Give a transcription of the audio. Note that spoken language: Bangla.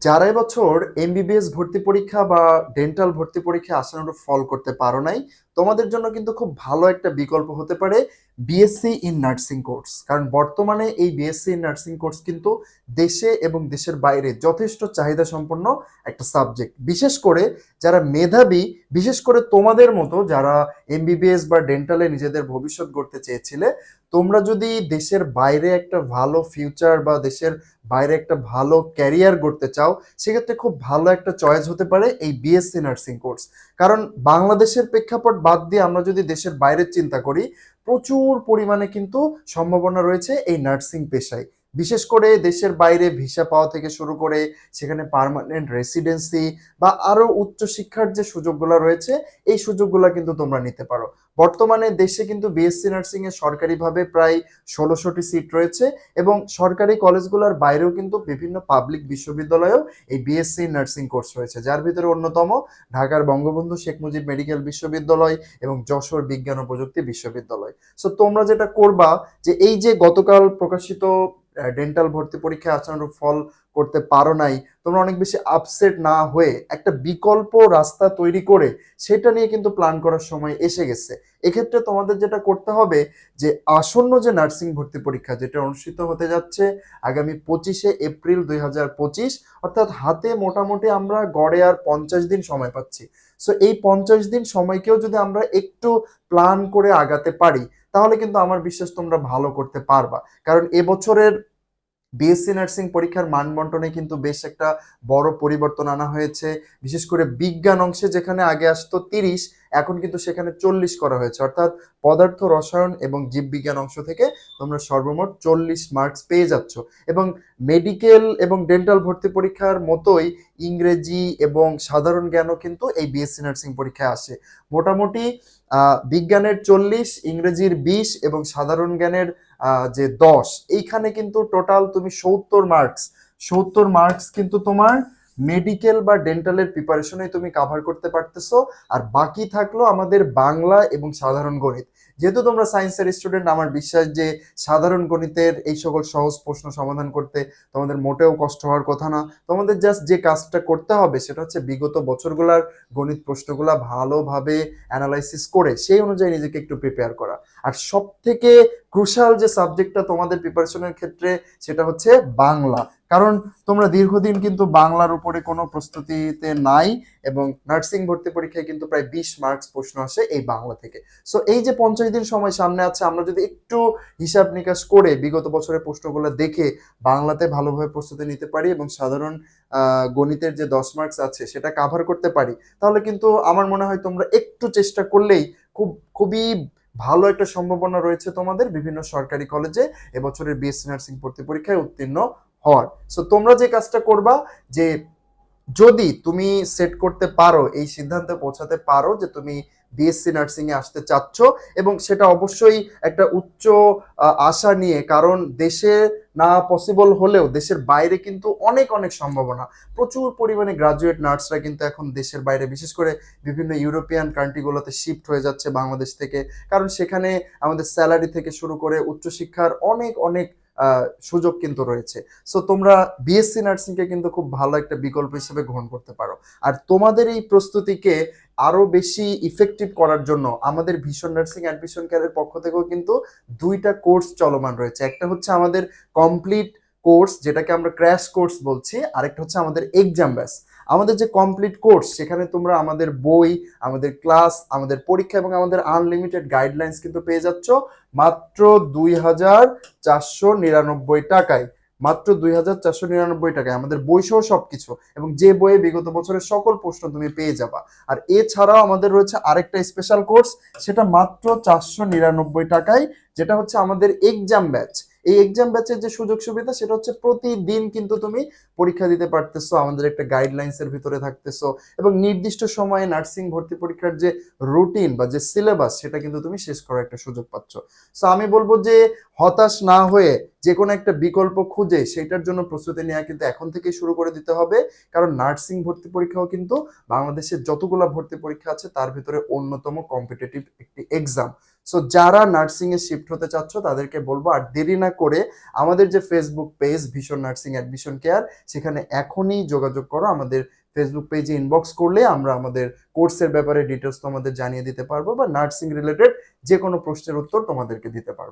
যারা এবছর এমবিবিএস ভর্তি পরীক্ষা বা ডেন্টাল ভর্তি পরীক্ষা আসানোর ফল করতে পারো নাই, তোমাদের জন্য কিন্তু খুব ভালো একটা বিকল্প হতে পারে। বিএসসি ইন নার্সিং কোর্স কারণ বর্তমানে এই বিএসসি ইন নার্সিং কোর্স কিন্তু দেশে এবং দেশের বাইরে যথেষ্ট চাহিদা সম্পন্ন একটা সাবজেক্ট বিশেষ করে যারা মেধাবী, বিশেষ করে তোমাদের মতো যারা এমবিবিএস বা ডেন্টালে নিজেদের ভবিষ্যৎ গড়তে চেয়েছিলে, তোমরা যদি দেশের বাইরে একটা ভালো ফিউচার বা দেশের বাইরে একটা ভালো ক্যারিয়ার গড়তে চাও, সেক্ষেত্রে খুব ভালো একটা চয়েস হতে পারে এই বিএসসি নার্সিং কোর্স কারণ বাংলাদেশের প্রেক্ষাপট বাদ দিয়ে আমরা যদি দেশের বাইরের চিন্তা করি প্রচুর পরিমাণে কিন্তু সম্ভাবনা রয়েছে এই নার্সিং পেশায়। বিশেষ করে দেশের বাইরে ভিসা পাওয়া থেকে শুরু করে সেখানে পার্মানেন্ট রেসিডেন্সি বা আরও উচ্চশিক্ষার যে সুযোগগুলো রয়েছে, এই সুযোগগুলো কিন্তু তোমরা নিতে পারো। বর্তমানে দেশে কিন্তু বিএসসি নার্সিং এ সরকারিভাবে প্রায় ষোলোশোটি সিট রয়েছে এবং সরকারি কলেজগুলোর বাইরেও কিন্তু বিভিন্ন পাবলিক বিশ্ববিদ্যালয়েও এই বিএসসি নার্সিং কোর্স রয়েছে। যার ভিতরে অন্যতম ঢাকার বঙ্গবন্ধু শেখ মুজিব মেডিকেল বিশ্ববিদ্যালয় এবং যশোর বিজ্ঞান ও প্রযুক্তি বিশ্ববিদ্যালয়। সো তোমরা যেটা করবা যে এই যে গতকাল প্রকাশিত ডেন্টাল ভর্তি পরীক্ষায় আশানুরূপ ফল করতে পারো নাই, তোমরা অনেক বেশি আপসেট না হয়ে একটা বিকল্প রাস্তা তৈরি করে সেটা নিয়ে কিন্তু প্ল্যান করার সময় এসে গেছে। এক্ষেত্রে তোমাদের যেটা করতে হবে যে, আসন্ন যে নার্সিং ভর্তি পরীক্ষা যেটা অনুষ্ঠিত হতে যাচ্ছে আগামী পঁচিশে এপ্রিল দুই হাজার পঁচিশ, অর্থাৎ হাতে মোটামুটি আমরা গড়ে আর পঞ্চাশ দিন সময় পাচ্ছি। সো এই পঞ্চাশ দিন সময়কেও যদি আমরা একটু প্ল্যান করে আগাতে পারি, তাহলে কিন্তু আমার বিশ্বাস তোমরা ভালো করতে পারবা। কারণ এবছরের বিএসসি নার্সিং পরীক্ষার মান বন্টনে কিন্তু বেশ একটা বড় পরিবর্তন আনা হয়েছে। বিশেষ করে বিজ্ঞান অংশে যেখানে আগে আসতো তিরিশ এখন কিন্তু সেখানে চল্লিশ করা হয়েছে। অর্থাৎ পদার্থ রসায়ন এবং জীববিজ্ঞান অংশ থেকে তোমরা সর্বমোট চল্লিশ মার্কস পেয়ে যাচ্ছ। এবং মেডিকেল এবং ডেন্টাল ভর্তি পরীক্ষার মতোই ইংরেজি এবং সাধারণ জ্ঞানও কিন্তু এই বিএসসি নার্সিং পরীক্ষায় আসে। মোটামুটি বিজ্ঞানের চল্লিশ, ইংরেজির বিশ এবং সাধারণ জ্ঞানের যে দশ, এইখানে কিন্তু টোটাল তুমি সত্তর মার্কস সত্তর মার্কস কিন্তু তোমার মেডিকেল বা ডেন্টালের প্রিপারেশনে তুমি কাভার করতে পারতেছো। আর বাকি থাকল আমাদের বাংলা এবং সাধারণ গণিত। যেহেতু তোমরা সায়েন্সের স্টুডেন্ট আমার বিশ্বাস যে সাধারণ গণিতের এই সকল সহজ প্রশ্ন সমাধান করতে তোমাদের মোটেও কষ্ট হওয়ার কথা না। তোমাদের জাস্ট যে কাজটা করতে হবে, সেটা হচ্ছে বিগত বছরগুলোর গণিত প্রশ্নগুলা ভালোভাবে অ্যানালাইসিস করে সেই অনুযায়ী নিজেকে একটু প্রিপেয়ার করা। আর সব থেকে ক্রুশাল যে সাবজেক্টটা তোমাদের প্রিপারেশনের ক্ষেত্রে সেটা হচ্ছে বাংলা। কারণ তোমরা দীর্ঘদিন কিন্তু বাংলার উপরে কোনো প্রস্তুতিতে নাই এবং নার্সিং ভর্তি পরীক্ষায় কিন্তু প্রায় বিশ মার্কস প্রশ্ন আসে এই বাংলা থেকে। সো এই যে পঞ্চাশ দিন সময় সামনে আছে, আমরা যদি একটু হিসাব নিকাশ করে বিগত বছরের প্রশ্নগুলো দেখে বাংলাতে ভালোভাবে প্রস্তুতি নিতে পারি এবং সাধারণ গণিতের যে দশ মার্কস আছে সেটা কাভার করতে পারি, তাহলে কিন্তু আমার মনে হয় তোমরা একটু চেষ্টা করলেই খুব, খুবই ভালো একটা সম্ভাবনা রয়েছে তোমাদের বিভিন্ন সরকারি কলেজে এবছরের বিএসসি নার্সিং ভর্তি পরীক্ষায় উত্তীর্ণ হওয়ার। সো তোমরা যে কাজটা করবা যে যদি তুমি সেট করতে পারো, এই সিদ্ধান্তে পৌঁছাতে পারো যে তুমি বিএসসি নার্সিং এ আসতে চাচ্ছ এবং সেটা অবশ্যই একটা উচ্চ আশা নিয়ে, কারণ দেশে না পসিবল হলেও দেশের বাইরে কিন্তু অনেক অনেক সম্ভাবনা। প্রচুর পরিমাণে গ্রাজুয়েট নার্সরা কিন্তু এখন দেশের বাইরে, বিশেষ করে বিভিন্ন ইউরোপিয়ান কান্ট্রিগুলোতে শিফট হয়ে যাচ্ছে বাংলাদেশ থেকে। কারণ সেখানে আমাদের স্যালারি থেকে শুরু করে উচ্চশিক্ষার অনেক অনেক সুযোগ কিন্তু রয়েছে। সো তোমরা বিএসসি নার্সিংকে কিন্তু খুব ভালো একটা বিকল্প হিসেবে গ্রহণ করতে পারো। আর তোমাদের এই প্রস্তুতিকে আরও বেশি ইফেক্টিভ করার জন্য আমাদের ভীষণ নার্সিং অ্যাডমিশন কেয়ারের পক্ষ থেকেও কিন্তু দুইটা কোর্স চলমান রয়েছে। একটা হচ্ছে আমাদের কমপ্লিট কোর্স যেটাকে আমরা ক্র্যাশ কোর্স বলছি, আরেকটা হচ্ছে আমাদের এক্সাম ব্যাস আমাদের যে কমপ্লিট কোর্স সেখানে তোমরা আমাদের বই, আমাদের ক্লাস আমাদের পরীক্ষা এবং আমাদের আনলিমিটেড গাইডলাইন্স কিন্তু পেয়ে যাচ্ছ মাত্র দুই হাজার চারশো নিরানব্বই টাকায়। মাত্র দুই হাজার চারশো নিরানব্বই টাকায় আমাদের বই সহ সবকিছু এবং যে বইয়ে বিগত বছরের সকল প্রশ্ন তুমি পেয়ে যাবা। আর এছাড়াও আমাদের রয়েছে আরেকটা স্পেশাল কোর্স সেটা মাত্র চারশো নিরানব্বই টাকায়, যেটা হচ্ছে আমাদের এক্সাম ব্যাচ এই এক্সাম ব্যাচের যে সুযোগ সুবিধা, সেটা হচ্ছে প্রতিদিন কিন্তু তুমি পরীক্ষা দিতে পারতেছো, আমাদের একটা গাইডলাইন্সের ভিতরে থাকতেছো এবং নির্দিষ্ট সময়ে নার্সিং ভর্তি পরীক্ষার যে রুটিন বা যে সিলেবাস সেটা কিন্তু তুমি শেষ করার একটা সুযোগ পাচ্ছ। সো আমি বলব যে হতাশ না হয়ে যে কোনো একটা বিকল্প খুঁজে সেটার জন্য প্রস্তুতি নেওয়া কিন্তু এখন থেকে শুরু করে দিতে হবে। কারণ নার্সিং ভর্তি পরীক্ষাও কিন্তু বাংলাদেশের যতগুলো ভর্তি পরীক্ষা আছে তার ভিতরে অন্যতম কম্পিটিটিভ একটি এক্সাম সো যারা নার্সিং এ শিফট হতে চাচ্ছ, তাদেরকে বলব আর দেরি না করে আমাদের যে ফেসবুক পেজ ভীষণ নার্সিং অ্যাডমিশন কেয়ার সেখানে এখনই যোগাযোগ করো। আমাদের ফেসবুক পেজে ইনবক্স করলে আমরা আমাদের কোর্সের ব্যাপারে ডিটেলস তোমাদের জানিয়ে দিতে পারব বা নার্সিং রিলেটেড যে কোনো প্রশ্নের উত্তর তোমাদেরকে দিতে পারব।